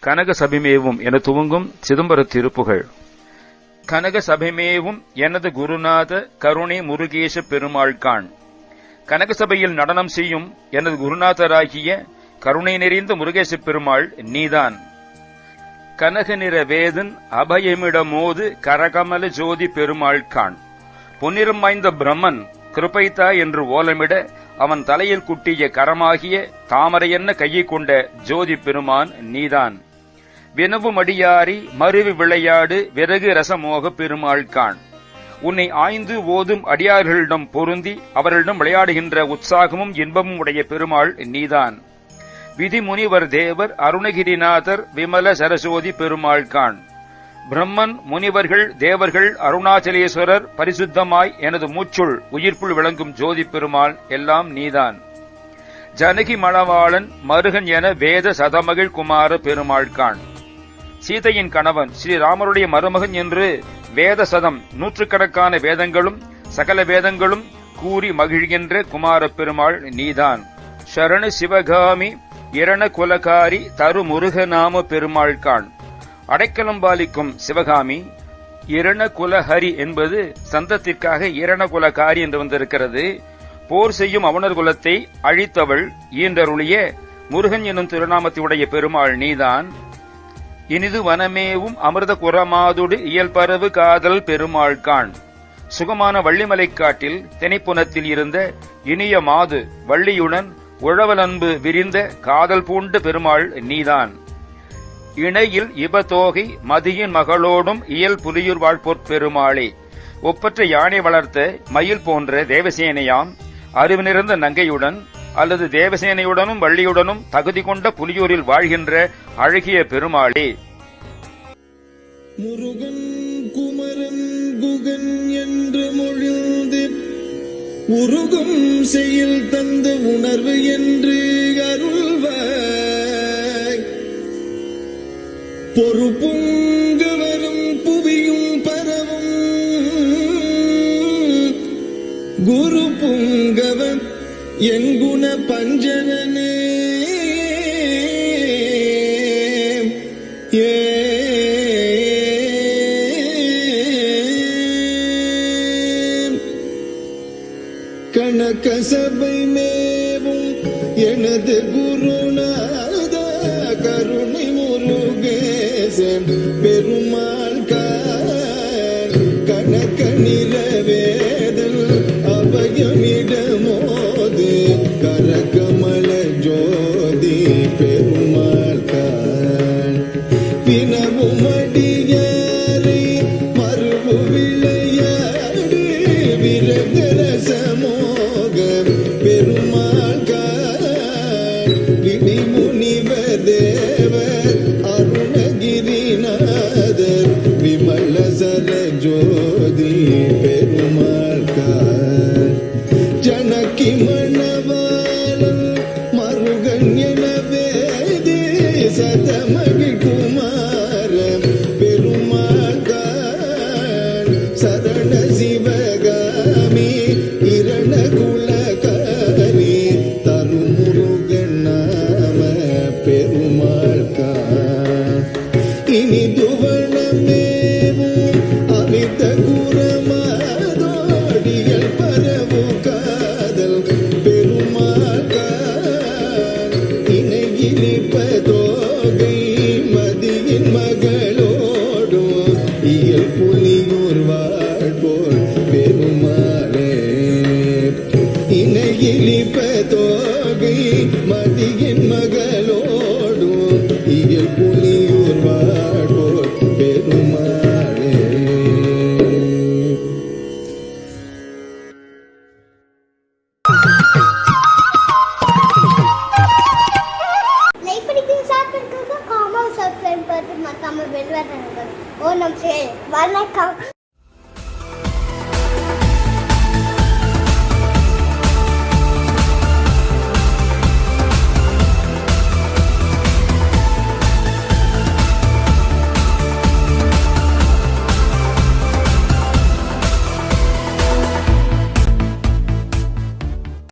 கனக சபிமேவும் என துவங்கும் சிதம்பர திருப்புகள் கனக சபைமேவும் எனது குருநாத கருணை முருகேச பெருமாள்கான் கனக சபையில் நடனம் செய்யும் எனது குருநாதராகிய கருணை நிறைந்த முருகேச பெருமாள் நீதான். கனக நிற வேதன் அபயமிடமோது கரகமல ஜோதி பெருமாள்கான் பொன்னிறம் வாய்ந்த பிரம்மன் கிருபைத்தா என்று ஓலமிட அவன் தலையில் குட்டிய கரமாகிய தாமரையென்ன கையை கொண்ட ஜோதி பெருமான் நீதான். வினவு மடியாரி மருவி விளையாடு விறகு ரசமோக பெருமாள் கான் உன்னை ஆய்ந்து ஓதும் அடியார்களிடம் பொருந்தி அவர்களிடம் விளையாடுகின்ற உற்சாகமும் இன்பமும் உடைய பெருமாள் நீதான். விதிமுனிவர் தேவர் அருணகிரிநாதர் விமல சரஸ்வதி பெருமாள்கான் பிரம்மன் முனிவர்கள் தேவர்கள் அருணாச்சலேஸ்வரர் பரிசுத்தமாய் எனது மூச்சுள் உயிர்ப்புள் விளங்கும் ஜோதி பெருமாள் எல்லாம் நீதான். ஜனகி மணவாளன் மருகன் என வேத சதமகிழ் குமார பெருமாள்கான் சீதையின் கணவன் ஸ்ரீராமருடைய மருமகன் என்று வேத சதம் நூற்றுக்கணக்கான வேதங்களும் சகல வேதங்களும் கூறி மகிழ்கின்ற குமார பெருமாள் நீதான். ஷரணு சிவகாமி இரண குலகாரி தரு முருகநாம பெருமாள் கான் அடைக்கலம் பாலிக்கும் சிவகாமி இரண குலஹரி என்பது சந்தத்திற்காக இரண குலகாரி என்று வந்திருக்கிறது. போர் செய்யும் அவனர் குலத்தை அழித்தவள் ஈன்றருளிய முருகன் எனும் திருநாமத்தையுடைய பெருமாள் நீதான். இனிது வனமேவும் அமிர்த குரமாதுடு இயல்பரவு காதல் பெருமாள் காண் சுகமான வள்ளிமலைக் காட்டில் இருந்த இனிய மாது வள்ளியுடன் உழவலன்பு விரிந்த காதல் பூண்டு பெருமாள் நீதான். இணையில் இபதோகை மதியின் மகளோடும் இயல் புலியூர் வாழ்போற் பெருமாளே. ஒப்பற்ற யானை வளர்த்த மயில் போன்ற தேவசேனையாம் அறிவு நிறைந்த நங்கையுடன் அல்லது தேவசேனையுடனும் வள்ளியுடனும் தகுதி கொண்ட புலியூரில் வாழ்கின்ற அழகிய பெருமாளே. முருகன் குமரன் குகன் என்று மொழிந்து உருகும் செயல் தந்து உணர்வு என்று அருள்வாய். பொறுப்புங்க வரும் புவியும் பரவும் குரு புங்கவன் என் குண பஞ்சனனே ஏ கணக்க மேவும் எனது குருநாத கருணை முருகேசன் பெருமாள் கணக்க நிறவேதல் ஜோதி பெருமாள் மணவாளன் மருகன் எனவே சதமகி குமார பெருமாள் சரண சிவகாமி இரண குலகாரி தருமுருகன் நாம பெருமாள் இனி இணையிலிப்பதோகை மதியின் மகளோடும் இயல் புலியூர் பெருமாளே வணக்கம்.